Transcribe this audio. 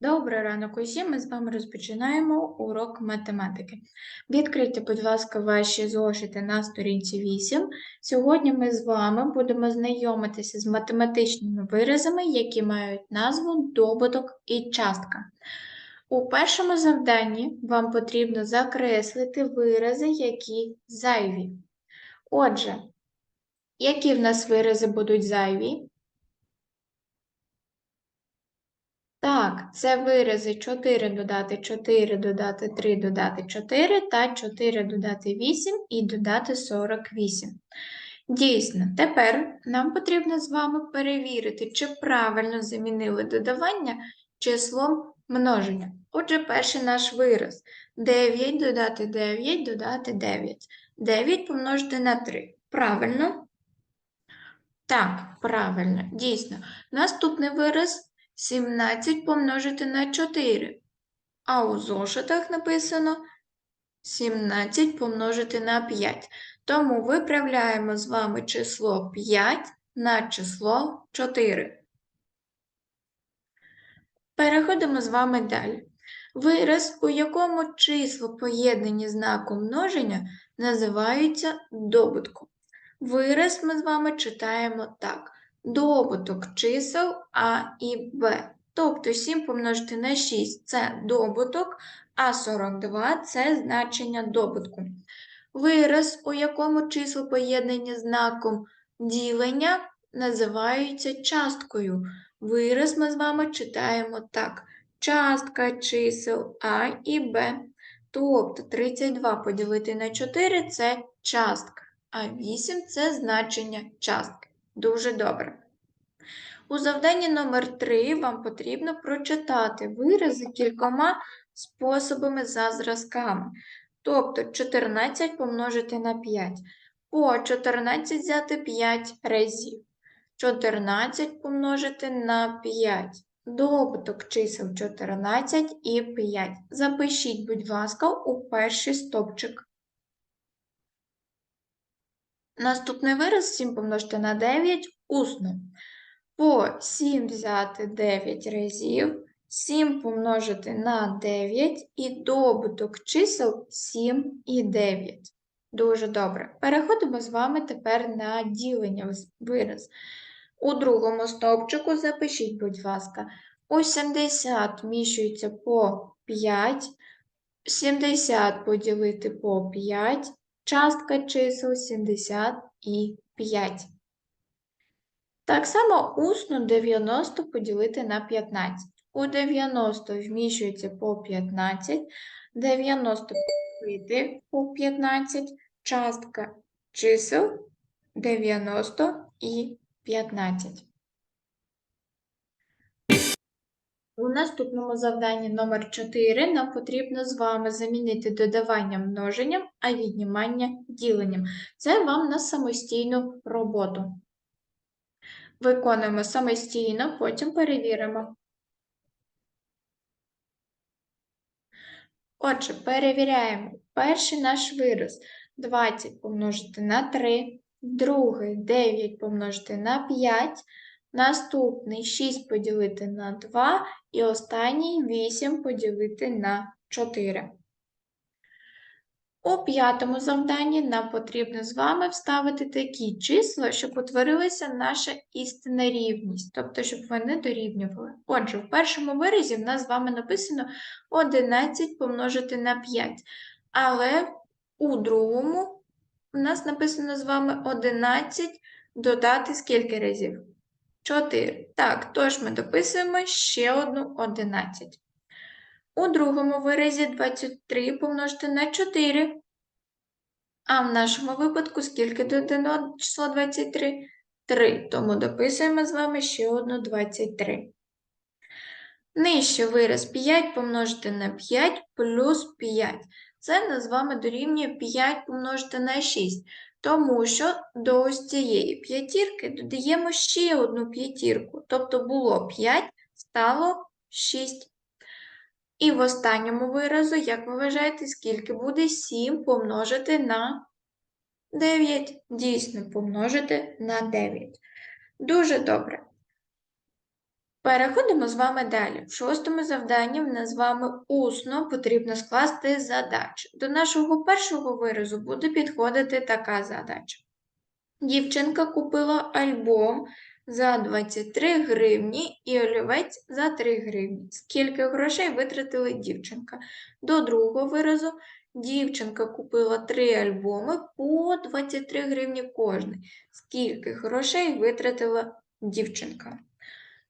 Добрий ранок усім. Ми з вами розпочинаємо урок математики. Відкрийте, будь ласка, ваші зошити на сторінці 8. Сьогодні ми з вами будемо знайомитися з математичними виразами, які мають назву добуток і частка. У першому завданні вам потрібно закреслити вирази, які зайві. Отже, які в нас вирази будуть зайві? Так, це вирази 4 додати 4, додати 3, додати 4 та 4 додати 8 і додати 48. Дійсно, тепер нам потрібно з вами перевірити, чи правильно замінили додавання числом множення. Отже, перший наш вираз 9 додати 9, додати 9. 9 помножити на 3. Правильно? Так, правильно, дійсно. Наступний вираз 17 помножити на 4. А у зошитах написано 17 помножити на 5. Тому виправляємо з вами число 5 на число 4. Переходимо з вами далі. Вираз, у якому число поєднані знаком множення, називаються добутком. Вираз ми з вами читаємо так добуток чисел А і Б. Тобто 7 помножити на 6 це добуток, а 42 це значення добутку. Вираз, у якому число поєднані знаком ділення, називається часткою. Вираз ми з вами читаємо так: частка чисел А і Б. Тобто 32 поділити на 4 це частка, а 8 це значення частки. Дуже добре. У завданні номер 3 вам потрібно прочитати вирази кількома способами за зразками. Тобто 14 помножити на 5. По 14 взяти 5 разів. 14 помножити на 5. Добуток чисел 14 і 5. Запишіть, будь ласка, у перший стопчик. Наступний вираз 7 помножити на 9 усно. По 7 взяти 9 разів, 7 помножити на 9 і добуток чисел 7 і 9. Дуже добре. Переходимо з вами тепер на ділення вираз. У другому стовпчику запишіть, будь ласка, у 70 вміщується по 5, 70 поділити по 5, частка чисел 75. Так само усно 90 поділити на 15. У 90 вміщується по 15, 90 поділити по 15, частка чисел 90 і 15. У наступному завданні номер 4 нам потрібно з вами замінити додавання множенням, а віднімання діленням. Це вам на самостійну роботу. Виконуємо самостійно, потім перевіримо. Отже, перевіряємо. Перший наш вираз 20 помножити на 3, другий 9 помножити на 5, наступний 6 поділити на 2 і останній 8 поділити на 4. У п'ятому завданні нам потрібно з вами вставити такі числа, щоб утворилася наша істинна рівність, тобто, щоб вони дорівнювали. Отже, в першому виразі в нас з вами написано 11 помножити на 5. Але у другому у нас написано з вами 11 додати скільки разів? 4. Так, тож ми дописуємо ще одну 11. У другому виразі 23 помножити на 4. А в нашому випадку скільки додано число 23? 3. Тому дописуємо з вами ще одну 23. Нижче вираз 5 помножити на 5 плюс 5. Це нас з вами дорівнює 5 помножити на 6. Тому що до ось цієї п'ятірки додаємо ще одну п'ятірку. Тобто було 5, стало 6. І в останньому виразу, як ви вважаєте, скільки буде 7 помножити на 9? Дійсно, помножити на 9. Дуже добре. Переходимо з вами далі. В шостому завданні в нас з вами усно потрібно скласти задачу. До нашого першого виразу буде підходити така задача. Дівчинка купила альбом за 23 гривні і олівець за 3 гривні. Скільки грошей витратила дівчинка? До другого виразу дівчинка купила 3 альбоми по 23 гривні кожний. Скільки грошей витратила дівчинка?